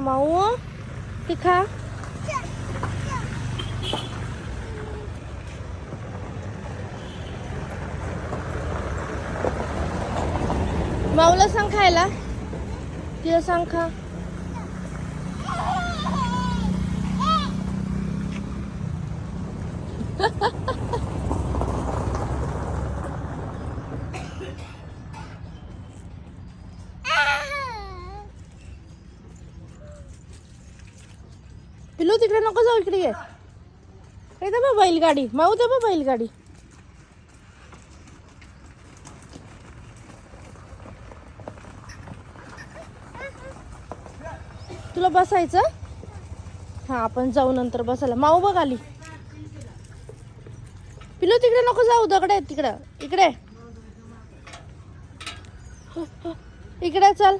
माऊ ती खा माऊला सांग खायला तिला सांग खा पिलू तिकडे नको जाऊ इकडे ये. इथं बा बैलगाडी. माऊ दे बा बैलगाडी. तुला बसायचं? हा आपण जाऊ नंतर बसायला. माऊ बघ आली. पिलू तिकडे नको जाऊ दगडे आहेत तिकडं. इकडे. इकडे चल.